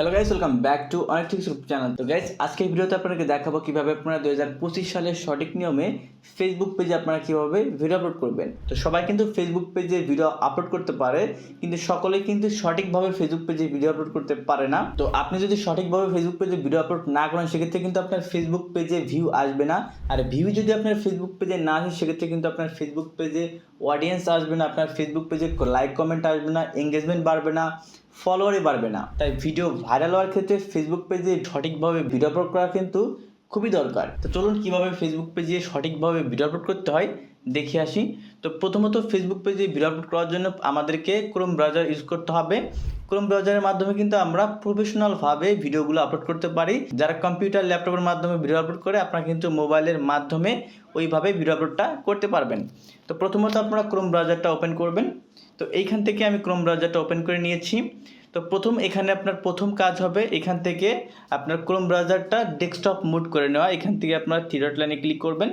Hello guys welcome back to অনেক ঠিক channel তো গাইস আজকে ভিডিওতে আপনাকে দেখাবো কীভাবে আপনারা দু হাজার পঁচিশ সালের সঠিক নিয়মে ফেসবুক পেজে আপনারা কীভাবে ভিডিও আপলোড করবেন। তো সবাই কিন্তু ফেসবুক পেজে ভিডিও আপলোড করতে পারে, কিন্তু সকলে কিন্তু সঠিকভাবে ফেসবুক পেজে ভিডিও আপলোড করতে পারে না। তো আপনি যদি সঠিকভাবে ফেসবুক পেজে ভিডিও আপলোড না করেন, সেক্ষেত্রে কিন্তু আপনার ফেসবুক পেজে ভিউ আসবে না। আর ভিউ যদি আপনার ফেসবুক পেজে না আসে, সেক্ষেত্রে কিন্তু আপনার ফেসবুক পেজে অডিয়েন্স আসবে না, আপনার ফেসবুক পেজে লাইক কমেন্ট আসবে না এঙ্গেজমেন্ট বাড়বে না। ফলোয়ারই বাড়বে না। তাই ভিডিও ভাইরাল হওয়ার ক্ষেত্রে ফেসবুক পেজে সঠিকভাবে ভিডিও আপলোড করা কিন্তু খুবই দরকার। তো চলুন কীভাবে ফেসবুক পেজে সঠিকভাবে ভিডিও আপলোড করতে হয়, দেখে আসি। তো প্রথমত ফেসবুক পেজে ভিডিও আপলোড করার জন্য আমাদেরকে ক্রোম ব্রাউজার ইউজ করতে হবে। ক্রোম ব্রাউজারের মাধ্যমে কিন্তু আমরা প্রফেশনালভাবে ভিডিওগুলো আপলোড করতে পারি। যারা কম্পিউটার ল্যাপটপের মাধ্যমে ভিডিও আপলোড করে, আপনারা কিন্তু মোবাইলের মাধ্যমে ওইভাবে ভিডিও আপলোডটা করতে পারবেন। তো প্রথমত আপনারা ক্রোম ব্রাউজারটা ওপেন করবেন। তো এইখান থেকে আমি ক্রোম ব্রাউজারটা ওপেন করে নিয়েছি। তো প্রথম এখানে আপনার প্রথম কাজ হবে এখান থেকে আপনার ক্রোম ব্রাউজারটা ডেস্কটপ মুড করে নেওয়া। এখান থেকে আপনার থ্রি লাইনে ক্লিক করবেন।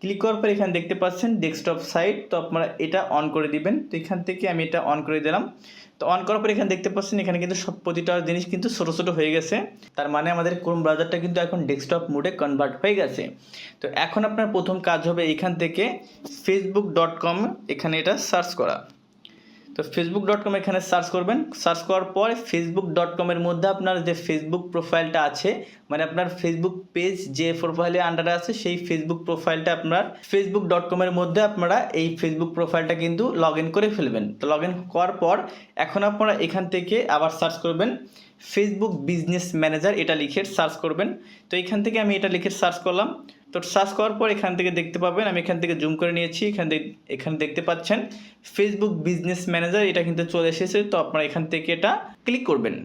ক্লিক করার পর এখানে দেখতে পাচ্ছেন ডেস্কটপ সাইট তো আপনারা এটা অন করে দিবেন। তো এখান থেকে আমি এটা অন করে দিলাম। তো অন করার পর এখানে দেখতে পাচ্ছেন এখানে কিন্তু সব প্রতিটা জিনিস কিন্তু ছোটো ছোটো হয়ে গেছে। তার মানে আমাদের ক্রোম ব্রাউজারটা কিন্তু এখন ডেস্কটপ মোডে কনভার্ট হয়ে গেছে। তো এখন আপনার প্রথম কাজ হবে এখান থেকে ফেসবুক ডট কম এখানে এটা সার্চ করা। তো ফেসবুক ডট কম এখানে সার্চ করবেন। সার্চ করার পর ফেসবুক ডট কমের মধ্যে আপনার যে ফেসবুক প্রোফাইলটা আছে মানে আপনার ফেসবুক পেজ যে প্রোফাইলে আন্ডারে আছে, সেই ফেসবুক প্রোফাইলটা আপনার ফেসবুক ডট কমের মধ্যে আপনারা এই ফেসবুক প্রোফাইলটা কিন্তু লগ করে ফেলবেন। তো লগ করার পর এখন আপনারা এখান থেকে আবার সার্চ করবেন। ফেসবুক বিজনেস ম্যানেজার এটা লিখে সার্চ করবেন। তো এখান থেকে আমি এটা লিখে সার্চ করলাম। তো সার্চ করার পর এখান থেকে দেখতে পাবেন, আমি এখান থেকে জুম করে নিয়েছি, এখান থেকে, এখানে দেখতে পাচ্ছেন ফেসবুক বিজনেস ম্যানেজার এটা কিন্তু চলে এসেছে। তো আপনারা এখান থেকে এটা ক্লিক করবেন।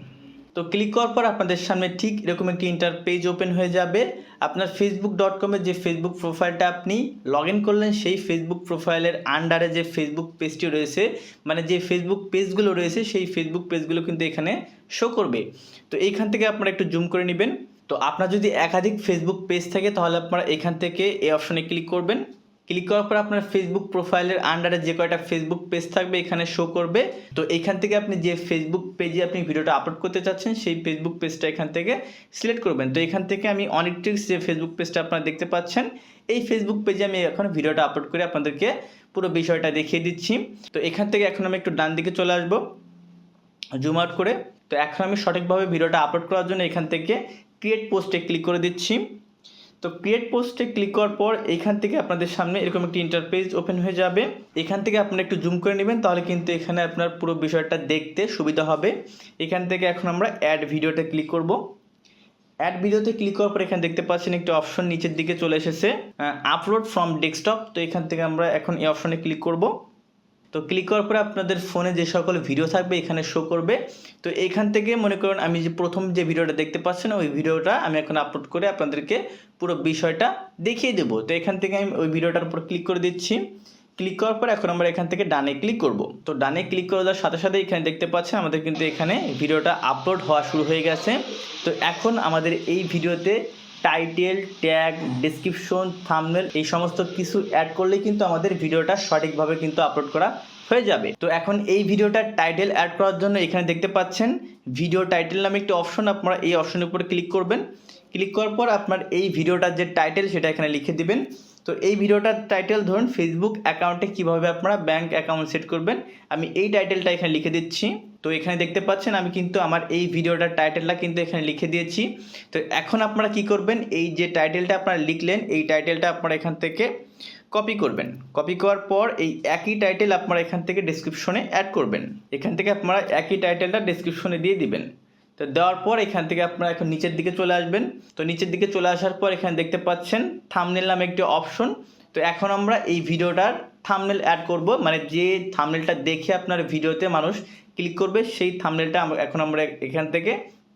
তো ক্লিক করার পর আপনাদের সামনে ঠিক এরকম একটি ইন্টার পেজ ওপেন হয়ে যাবে। আপনার ফেসবুক ডট কমের যে ফেসবুক প্রোফাইলটা আপনি লগ ইন করলেন, সেই ফেসবুক প্রোফাইলের আন্ডারে যে ফেসবুক পেজটি রয়েছে মানে যে ফেসবুক পেজগুলো রয়েছে, সেই ফেসবুক পেজগুলো কিন্তু এখানে শো করবে। তো এইখান থেকে আপনারা একটু জুম করে নেবেন। তো আপনার যদি একাধিক ফেসবুক পেজ থাকে, তাহলে আপনারা এখান থেকে এই অপশনে ক্লিক করবেন। ক্লিক করার পর আপনার ফেসবুক প্রোফাইলের আন্ডারে যে কয়টা ফেসবুক পেজ থাকবে, এখানে শো করবে। তো এখান থেকে আপনি যে ফেসবুক পেজে আপনি ভিডিওটা আপলোড করতে চাচ্ছেন, সেই ফেসবুক পেজটা এখান থেকে সিলেক্ট করবেন। তো এখান থেকে আমি অনেকট্রিক্স যে ফেসবুক পেজটা আপনারা দেখতে পাচ্ছেন, এই ফেসবুক পেজে আমি এখন ভিডিওটা আপলোড করে আপনাদেরকে পুরো বিষয়টা দেখিয়ে দিচ্ছি। তো এখান থেকে এখন আমি একটু ডান দিকে চলে আসব। জুম আউট করে। তো এখন আমি সঠিকভাবে ভিডিওটা আপলোড করার জন্য এখান থেকে ক্রিয়েট পোস্টে ক্লিক করে দিচ্ছি। তো ক্রিয়েট পোস্টে ক্লিক করার পর এখান থেকে আপনাদের সামনে এরকম একটি ইন্টারপেজ ওপেন হয়ে যাবে। এখান থেকে আপনারা একটু জুম করে নেবেন, তাহলে কিন্তু এখানে আপনার পুরো বিষয়টা দেখতে সুবিধা হবে। এখান থেকে এখন আমরা অ্যাড ভিডিওতে ক্লিক করব। অ্যাড ভিডিওতে ক্লিক করার পর এখানে দেখতে পাচ্ছেন একটি অপশন নিচের দিকে চলে এসেছে আপলোড ফ্রম ডেস্কটপ তো এখান থেকে আমরা এখন এই অপশনে ক্লিক করব। তো ক্লিক করার পরে আপনাদের ফোনে যে সকল ভিডিও থাকবে এখানে শো করবে। তো এখান থেকে মনে করুন আমি যে প্রথম যে ভিডিওটা দেখতে পাচ্ছেন, ওই ভিডিওটা আমি এখন আপলোড করে আপনাদেরকে পুরো বিষয়টা দেখিয়ে দেবো। তো এখান থেকে আমি ওই ভিডিওটার উপর ক্লিক করে দিচ্ছি। ক্লিক করার পর এখন আমরা এখান থেকে ডানে ক্লিক করব। তো ডানে ক্লিক করে দেওয়ার সাথে সাথে এখানে দেখতে পাচ্ছেন আমাদের কিন্তু এখানে ভিডিওটা আপলোড হওয়া শুরু হয়ে গেছে। তো এখন আমাদের এই ভিডিওতে টাইটেল, ট্যাগ ডিসক্রিপশন থামনেল এই সমস্ত কিছু অ্যাড করলেই কিন্তু আমাদের ভিডিওটা সঠিকভাবে কিন্তু আপলোড করা হয়ে যাবে। তো এখন এই ভিডিওটার টাইটেল অ্যাড করার জন্য এখানে দেখতে পাচ্ছেন ভিডিও টাইটেল নামে একটি অপশন আপনারা এই অপশনের উপর ক্লিক করবেন। ক্লিক করার পর আপনার এই ভিডিওটার যে টাইটেল সেটা এখানে লিখে দিবেন। তো এই ভিডিওটার টাইটেল ধরুন ফেসবুক অ্যাকাউন্টে কীভাবে আপনারা ব্যাংক অ্যাকাউন্ট সেট করবেন, আমি এই টাইটেলটা এখানে লিখে দিচ্ছি। তো এখানে দেখতে পাচ্ছেন, আমি কিন্তু আমার এই ভিডিওটার টাইটেলটা কিন্তু এখানে লিখে দিয়েছি। তো এখন আপনারা কি করবেন, এই যে টাইটেলটা আপনারা লিখলেন, এই টাইটেলটা আপনারা এখান থেকে কপি করবেন। কপি করার পর এই একই টাইটেল আপনারা এখান থেকে ডিসক্রিপশনে অ্যাড করবেন। এখান থেকে আপনারা একই টাইটেলটা ডিসক্রিপশনে দিয়ে দিবেন। তো দেওয়ার পর এখান থেকে আপনারা এখন নিচের দিকে চলে আসবেন। তো নিচের দিকে চলে আসার পর এখানে দেখতে পাচ্ছেন থামনেল নামে একটি অপশন তো এখন আমরা এই ভিডিওটার থামনেল অ্যাড করব মানে যে থামনেলটা দেখে আপনার ভিডিওতে মানুষ ক্লিক করবে, সেই থামনেলটা এখন আমরা এখান থেকে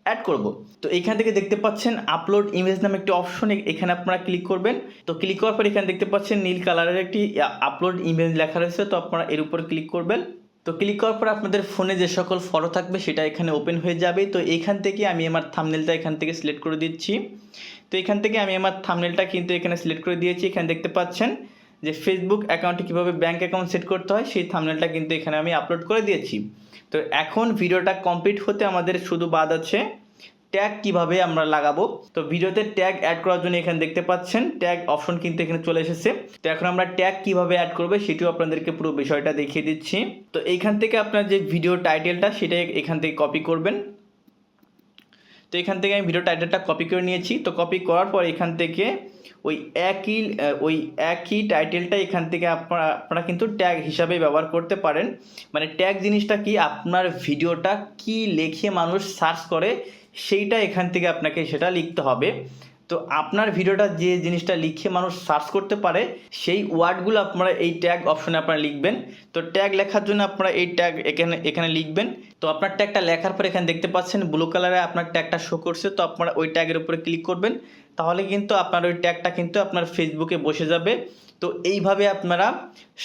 অ্যাড করব। তো এখান থেকে দেখতে পাচ্ছেন আপলোড ইমেজ নামে একটি অপশন এখানে আপনারা ক্লিক করবেন। তো ক্লিক করার পর এখানে দেখতে পাচ্ছেন নীল কালারের একটি আপলোড ইমেজ লেখা রয়েছে। তো আপনারা এর উপর ক্লিক করবেন। তো ক্লিক করার পর আপনাদের ফোনে যে সকল ফটো থাকবে, সেটা এখানে ওপেন হয়ে যাবে। তো এখান থেকে আমি আমার থামনেলটা এখান থেকে সিলেক্ট করে দিচ্ছি। তো এখান থেকে আমি আমার থামনেলটা কিন্তু এখানে সিলেক্ট করে দিয়েছি। এখানে দেখতে পাচ্ছেন যে ফেসবুক অ্যাকাউন্টে কীভাবে ব্যাঙ্ক অ্যাকাউন্ট সেট করতে হয়, সেই থামনেলটা কিন্তু এখানে আমি আপলোড করে দিয়েছি। তো এখন ভিডিওটা কমপ্লিট হতে আমাদের শুধু বাদ আছে ট্যাগ কীভাবে আমরা লাগাবো। তো ভিডিওতে ট্যাগ অ্যাড করার জন্য এখানে দেখতে পাচ্ছেন ট্যাগ অপশন কিন্তু এখানে চলে এসেছে। তো এখন আমরা ট্যাগ কীভাবে অ্যাড করবে সেটিও আপনাদেরকে পুরো বিষয়টা দেখিয়ে দিচ্ছি। তো এইখান থেকে আপনার যে ভিডিও টাইটেলটা সেটা এখান থেকে কপি করবেন। তো এখান থেকে আমি ভিডিও টাইটেলটা কপি করে নিয়েছি। তো কপি করার পর এখান থেকে ওই একই ওই একই টাইটেলটা এখান থেকে আপনারা আপনারা কিন্তু ট্যাগ হিসাবে ব্যবহার করতে পারেন। মানে ট্যাগ জিনিসটা কি? আপনার ভিডিওটা কি লেখে মানুষ সার্চ করে, সেইটা এখান থেকে আপনাকে সেটা লিখতে হবে। তো আপনার ভিডিওটা যে জিনিসটা লিখে মানুষ সার্চ করতে পারে, সেই ওয়ার্ডগুলো আপনারা এই ট্যাগ অপশনে আপনারা লিখবেন। তো ট্যাগ লেখার জন্য আপনারা এই ট্যাগ এখানে এখানে লিখবেন। তো আপনার ট্যাগটা লেখার পর এখানে দেখতে পাচ্ছেন ব্লু কালারে আপনার ট্যাগটা শো করছে। তো আপনারা ওই ট্যাগের উপরে ক্লিক করবেন। তাহলে কিন্তু আপনার ওই ট্যাগটা কিন্তু আপনার ফেসবুকে বসে যাবে। তো এইভাবে আপনারা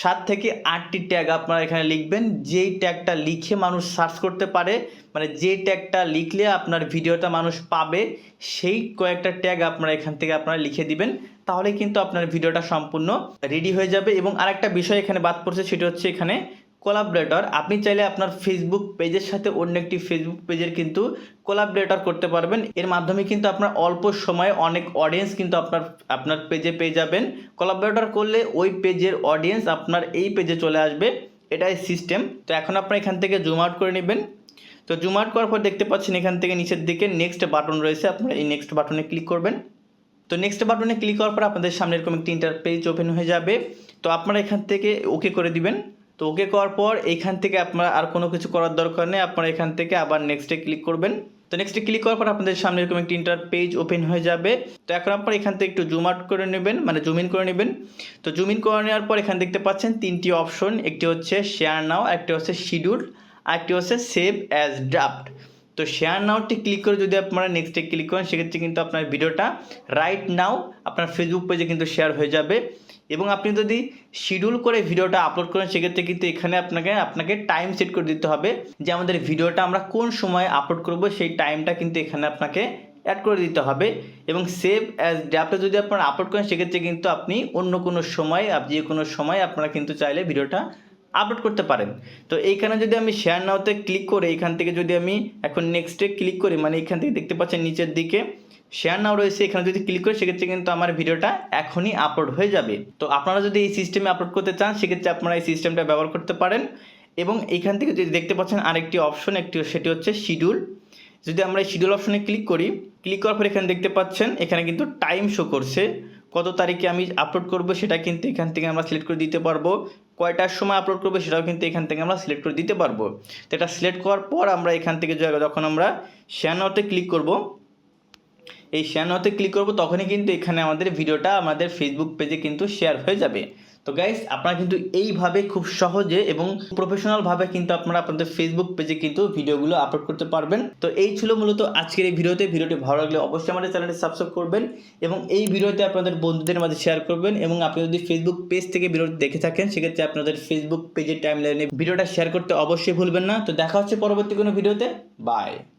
সাত থেকে আটটি ট্যাগ আপনারা এখানে লিখবেন। যেই ট্যাগটা লিখে মানুষ সার্চ করতে পারে মানে যে ট্যাগটা লিখলে আপনার ভিডিওটা মানুষ পাবে, সেই কয়েকটা ট্যাগ আপনারা এখান থেকে আপনারা লিখে দিবেন। তাহলে কিন্তু আপনার ভিডিওটা সম্পূর্ণ রেডি হয়ে যাবে। এবং আরেকটা বিষয় এখানে বাদ পড়ছে, সেটা হচ্ছে এখানে কোলাবরেটর আপনি চাইলে আপনার ফেসবুক পেজের সাথে অন্য একটি ফেসবুক পেজের কিন্তু কোলাবরেটর করতে পারবেন। এর মাধ্যমে কিন্তু আপনার অল্প সময়ে অনেক অডিয়েন্স কিন্তু আপনার আপনার পেজে পেয়ে যাবেন। কোলাবরেটর করলে ওই পেজের অডিয়েন্স আপনার এই পেজে চলে আসবে। এটাই সিস্টেম তো এখন আপনারা এখান থেকে জুম আউট করে নেবেন। তো জুম আউট করার পর দেখতে পাচ্ছেন এখান থেকে নিচের দিকে নেক্সট বাটন রয়েছে। আপনারা এই নেক্সট বাটনে ক্লিক করবেন। তো নেক্সট বাটনে ক্লিক করার পর আপনাদের সামনে এরকম একটি ইন্টারপেজ ওপেন হয়ে যাবে। তো আপনারা এখান থেকে ওকে করে দিবেন। তো ওকে করার পর এখান থেকে আপনার আর কোনো কিছু করার দরকার নেই। আপনারা এখান থেকে আবার নেক্সটে ক্লিক করবেন। তো নেক্সটে ক্লিক করার পর আপনাদের সামনে এরকম একটি ইন্টার পেজ ওপেন হয়ে যাবে। তো এখন আপনারা এখান থেকে একটু জুম আউট করে নেবেন মানে জুম ইন করে নেবেন। তো জুম ইন করে নেওয়ার পর এখানে দেখতে পাচ্ছেন তিনটি অপশন একটি হচ্ছে শেয়ার নাও একটি হচ্ছে শিডিউল আর একটি হচ্ছে সেভ অ্যাজ ড্রাফট তো শেয়ার নাওটি ক্লিক করে যদি আপনারা নেক্সটে ক্লিক করেন, সেক্ষেত্রে কিন্তু আপনার ভিডিওটা রাইট নাও আপনার ফেসবুক পেজে কিন্তু শেয়ার হয়ে যাবে। এবং আপনি যদি শিডিউল করে ভিডিওটা আপলোড করেন, সেক্ষেত্রে কিন্তু এখানে আপনাকে আপনাকে টাইম সেট করে দিতে হবে যে আমাদের ভিডিওটা আমরা কোন সময় আপলোড করব, সেই টাইমটা কিন্তু এখানে আপনাকে অ্যাড করে দিতে হবে। এবং সেভ অ্যাজ ড্রাফটে যদি আপনারা আপলোড করেন, সেক্ষেত্রে কিন্তু আপনি অন্য কোনো সময় যে কোনো সময় আপনারা কিন্তু চাইলে ভিডিওটা আপলোড করতে পারেন। তো এইখানে যদি আমি শেয়ার নাওতে ক্লিক করে, এখান থেকে যদি আমি এখন নেক্সটে ক্লিক করি মানে এখান থেকে দেখতে পাচ্ছেন নিচের দিকে শেয়ার নাও রয়েছে, এখানে যদি ক্লিক করি সেক্ষেত্রে কিন্তু আমার ভিডিওটা এখনই আপলোড হয়ে যাবে। তো আপনারা যদি এই সিস্টেমে আপলোড করতে চান, সেক্ষেত্রে আপনারা এই সিস্টেমটা ব্যবহার করতে পারেন। এবং এইখান থেকে যদি দেখতে পাচ্ছেন আরেকটি অপশন একটি সেটি হচ্ছে শিডিউল যদি আমরা এই শিডিউল অপশনে ক্লিক করি ক্লিক করার পর এখানে দেখতে পাচ্ছেন, এখানে কিন্তু টাইম শো করছে। কত তারিখে আমি আপলোড করব সেটা কিন্তু এখান থেকে আমরা সিলেক্ট করে দিতে পারব। কয়টার সময় আপলোড করব সেটাও কিন্তু এখান থেকে আমরা সিলেক্ট করে দিতে পারব। তো এটা সিলেক্ট করার পর আমরা এখান থেকে যখন আমরা শ্যানোতে ক্লিক করব এই শ্যানোতে ক্লিক করব, তখনই কিন্তু এখানে আমাদের ভিডিওটা আমাদের ফেসবুক পেজে কিন্তু শেয়ার হয়ে যাবে। তো গাইস আপনারা কিন্তু এইভাবে খুব সহজে এবং প্রফেশনালভাবে কিন্তু আপনারা আপনাদের ফেসবুক পেজে কিন্তু ভিডিওগুলো আপলোড করতে পারবেন। তো এই ছিল মূলত আজকের এই ভিডিওতে ভিডিওটি ভালো লাগলে অবশ্যই আমাদের চ্যানেলটি সাবস্ক্রাইব করবেন এবং এই ভিডিওতে আপনাদের বন্ধুদের মাঝে শেয়ার করবেন এবং আপনি যদি ফেসবুক পেজ থেকে ভিডিওটি দেখে থাকেন, সেক্ষেত্রে আপনাদের ফেসবুক পেজের টাইম লাইনে ভিডিওটা শেয়ার করতে অবশ্যই ভুলবেন না। তো দেখা হচ্ছে পরবর্তী কোনো ভিডিওতে বাই